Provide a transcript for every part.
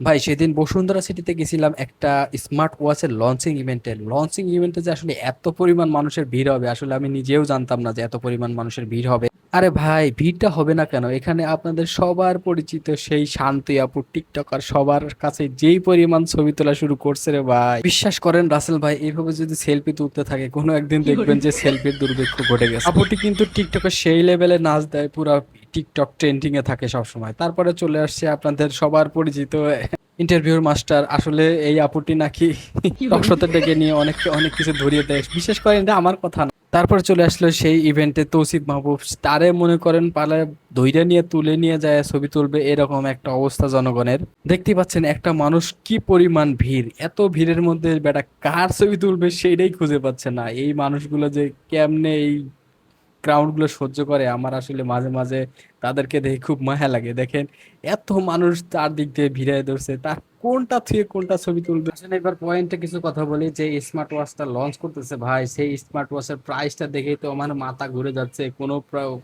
ভাই, সেদিন বসুন্ধরা সিটিতে গেছিলাম একটা স্মার্ট ওয়াচের লঞ্চিং ইভেন্টে লঞ্চিং ইভেন্টে যে আসলে এত পরিমাণ মানুষের ভিড় হবে, আসলে আমি নিজেও জানতাম না যে এত পরিমাণ মানুষের ভিড় হবে। আরে ভাই ভিড়টা হবে না কেন? এখানে আপনাদের সবার পরিচিত সেই শান্তি আপু টিকটকার সবার কাছে যেই পরিমাণ ছবি তোলা শুরু করছে রে ভাই। বিশ্বাস করেন রাসেল ভাই এইভাবে যদি সেলফি তুলতে থাকে কোনো একদিন দেখবেন যে সেলফির দুর্ভিক্ষ ঘটে গেছে। আপুটি কিন্তু টিকটকে সেই লেভেলে নাচ দেয় পুরো টিকটক ট্রেন্ডিং এ থাকে সবসময়। তারপরে চলে আসছে আপনাদের সবার পরিচিত ইন্টারভিউর মাস্টার আসলে এই আপুটি নাকি টকশোতে ডেকে নিয়ে অনেক অনেক কিছু ধরিয়ে দেয়। বিশেষ করে এটা আমার কথা না। তারপর চলে আসলো সেই ইভেন্টে তৌসিফ মাহবুব। তারে মনে করেন পালে দইটা নিয়ে, তুলে নিয়ে যায়, ছবি তুলবে, এরকম একটা অবস্থা জনগণের। দেখতে পাচ্ছেন একটা মানুষ কি পরিমাণ ভিড়। এত ভিড়ের মধ্যে বেটা কার ছবি তুলবে সেটাই খুঁজে পাচ্ছে না। এই মানুষগুলো যে কেমনে এই ক্রাউডগুলো সহ্য করে, আমার আসলে মাঝে মাঝে তাদেরকে দেখে খুব মায়া লাগে। দেখেন, এত মানুষ তার দিক দিয়ে ভিড়ে ধরছে, তার কোনটা থুয়ে কোনটা ছবি তুলবে? আসলে এবার পয়েন্টে কিছু কথা বলি, যে স্মার্ট ওয়াচটা লঞ্চ করতেছে ভাই, সেই স্মার্ট ওয়াচের প্রাইসটা দেখেই তো আমার মাথা ঘুরে যাচ্ছে। কোনো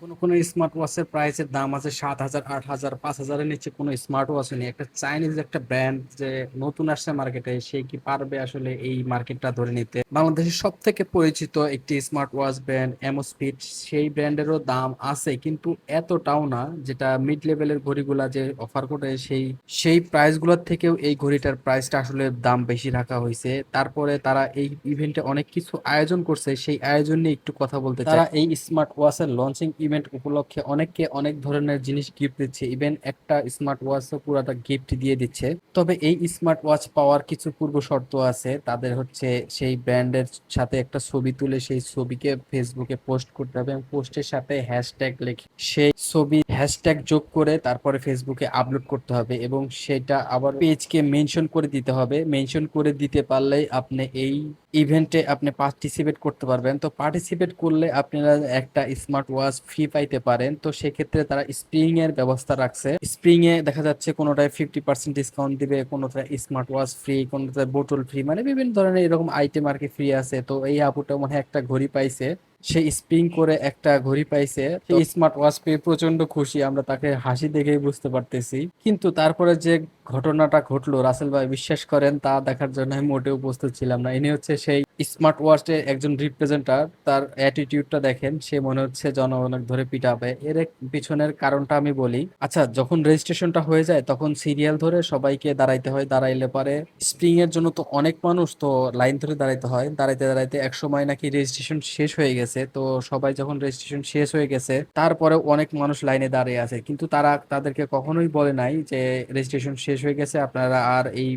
কোনো কোনো স্মার্ট ওয়াচের প্রাইসের দাম আছে সাত হাজার, আট হাজার, পাঁচ হাজারের নিচে কোনো স্মার্ট ওয়াচ নেই। একটা চাইনিজ একটা ব্র্যান্ড যে নতুন আসছে মার্কেটে সে কি পারবে আসলে এই মার্কেটটা ধরে নিতে? বাংলাদেশের সব থেকে পরিচিত একটি স্মার্ট ওয়াচ ব্র্যান্ড এমোস্পিড সেই ব্র্যান্ডেরও দাম আছে, কিন্তু এতটাও না, যেটা মিড লেভেলের ঘড়িগুলা যে অফার করে, সেই সেই প্রাইসগুলোর থেকেও এই ঘড়িটার প্রাইসটা আসলে দাম বেশি রাখা হয়েছে তারপরে তারা এই ইভেন্টে অনেক কিছু আয়োজন করছে, সেই আয়োজন নিয়ে একটু কথা বলতে তারা এই স্মার্ট ওয়াচের লঞ্চিং ইভেন্ট উপলক্ষে অনেককে অনেক ধরনের জিনিস গিফট দিচ্ছে। ইভেন একটা স্মার্ট ওয়াচও পুরাটা গিফট দিয়ে দিচ্ছে। তবে এই স্মার্ট ওয়াচ পাওয়ার কিছু পূর্ব শর্ত আছে। তাদের হচ্ছে সেই ব্র্যান্ডের সাথে একটা ছবি তুলে সেই ছবিকে ফেসবুকে পোস্ট করতে হবে এবং পোস্টের সাথে হ্যাশট্যাগ লিখে সেই ছবি হ্যাশট্যাগ যোগ করে তারপরে ফেসবুকে আপলোড করতে হবে এবং সেটা আবার পেজকে মেনশন করে দিতে হবে। মেনশন করে দিতে পারলেই আপনি এই ইভেন্টে আপনি পার্টিসিপেট করতে পারবেন। তো পার্টিসিপেট করলে আপনারা একটা স্মার্ট ওয়াচ ফ্রি পাইতে পারেন। তো সেক্ষেত্রে তারা স্প্রিং এর ব্যবস্থা রাখছে। স্প্রিং এ দেখা যাচ্ছে কোনোটায় ফিফটি পার্সেন্ট ডিসকাউন্ট দিবে, কোনোটায় স্মার্ট ওয়াচ ফ্রি কোনোটায় বোতল ফ্রি মানে বিভিন্ন ধরনের এরকম আইটেম আর কি ফ্রি আছে। তো এই আপুটা মনে হয় একটা ঘড়ি পাইছে। সে স্প্রিং করে একটা ঘড়ি পাইছে। স্মার্ট ওয়াচ পেয়ে প্রচণ্ড খুশি আমরা তাকে হাসি দেখেই বুঝতে পারতেছি। কিন্তু তারপরে যে ঘটনাটা ঘটলো রাসেল ভাই বিশ্বাস করেন তা দেখার জন্য আমি মোটেও উপস্থিত ছিলাম না। ইনি হচ্ছে সেই স্মার্ট ওয়াচের একজন রিপ্রেজেন্টার তার অ্যাটিটিউডটা দেখেন, সে মনে হচ্ছে জনগণক ধরে পিটাবে এর পিছনের কারণটা আমি বলি আচ্ছা যখন রেজিস্ট্রেশনটা হয়ে যায়, তখন সিরিয়াল ধরে সবাইকে দাঁড়াইতে হয়, দাঁড়াইলে পারে স্প্রিং এর জন্য তো অনেক মানুষ তো লাইন ধরে দাঁড়াইতে হয়। দাঁড়াইতে দাঁড়াইতে এক সময় নাকি রেজিস্ট্রেশন শেষ হয়ে গেছে, তো সবাই যখন রেজিস্ট্রেশন শেষ হয়ে গেছে তারপরে অনেক মানুষ লাইনে দাঁড়িয়ে আছে। কিন্তু তারা তাদেরকে কখনোই বলে নাই যে রেজিস্ট্রেশন শেষ হয়ে গেছে, আপনারা আর এই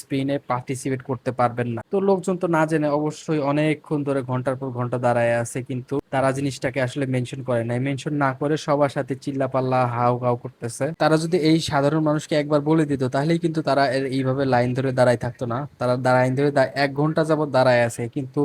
স্পেনে পার্টিসিপেট করতে পারবেন না। তো লোকজন তো না জেনে অবশ্যই অনেকক্ষণ ধরে ঘণ্টার পর ঘণ্টা দাঁড়ায় আছে, কিন্তু তারা জিনিসটাকে আসলে মেনশন করে নাই। মেনশন না করে সবার সাথে চিল্লা পাল্লা হাউ হাউ করতেছে। তারা যদি এই সাধারণ মানুষকে একবার বলে দিত, তাহলেই কিন্তু তারা এইভাবে লাইন ধরে দাঁড়ায় থাকতো না। তারা লাইন ধরে এক ঘণ্টা যাবত দাঁড়ায় আছে, কিন্তু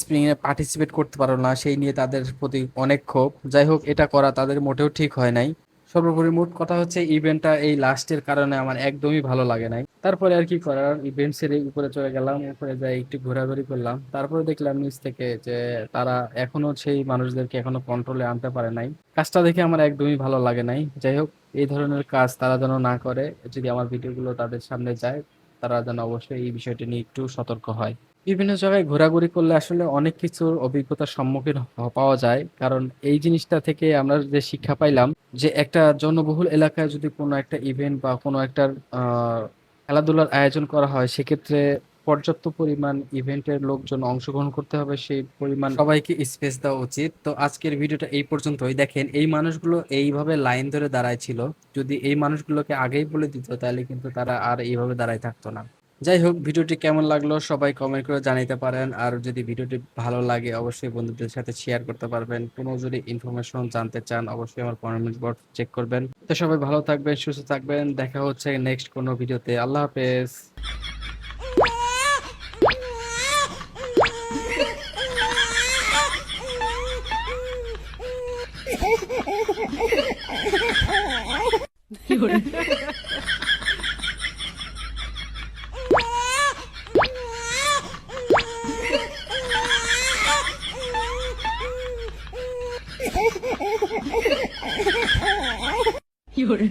স্প্রিং এ পার্টিসিপেট করতে পারো না। সেই নিয়ে তাদের প্রতি অনেক ক্ষোভ। যাই হোক, এটা করা তাদের মোটেও ঠিক হয় নাই। সর্বোপরি মোট কথা হচ্ছে ইভেন্টটা এই লাস্টের কারণে আমার একদমই ভালো লাগে নাই। তারপরে আর কি করার ইভেন্ট সেরে উপরে চলে গেলাম, উপরে যাই একটু ঘোরাঘুরি করলাম। তারপরে দেখলাম নিচ থেকে যে তারা এখনও সেই মানুষদেরকে এখনও কন্ট্রোলে আনতে পারে নাই। কাজটা দেখে আমার একদমই ভালো লাগে নাই। যাই হোক, এই ধরনের কাজ তারা যেন না করে, যদি আমার ভিডিওগুলো তাদের সামনে যায়, তারা যেন অবশ্যই এই বিষয়টি নিয়ে একটু সতর্ক হয়। বিভিন্ন জায়গায় ঘোরাঘুরি করলে আসলে অনেক কিছুর অভিজ্ঞতার সম্মুখীন পাওয়া যায়। কারণ এই জিনিসটা থেকে আমরা যে শিক্ষা পাইলাম যে একটা জনবহুল এলাকায় যদি কোনো একটা ইভেন্ট বা কোনো একটা খেলাধুলার আয়োজন করা হয়, সেক্ষেত্রে পর্যাপ্ত পরিমাণ ইভেন্টের লোকজন অংশগ্রহণ করতে হবে, সেই পরিমাণ সবাইকে স্পেস দেওয়া উচিত। তো আজকের ভিডিওটা এই পর্যন্তই। দেখেন, এই মানুষগুলো এইভাবে লাইন ধরে দাঁড়ায় ছিল। যদি এই মানুষগুলোকে আগেই বলে দিত, তাহলে কিন্তু তারা আর এইভাবে দাঁড়ায় থাকতো না। যাই হোক ভিডিওটি কেমন লাগল সবাই কমেন্ট করে জানাইতে পারেন। আর যদি ভিডিওটি ভালো লাগে অবশ্যই বন্ধুদের সাথে শেয়ার করতে পারবেন। কোনো যদি ইনফরমেশন জানতে চান অবশ্যই আমার কমেন্ট বক্স চেক করবেন। তো সবাই ভালো থাকবেন সুস্থ থাকবেন। দেখা হচ্ছে নেক্সট কোনো ভিডিওতে। আল্লাহ হাফেজ। 有人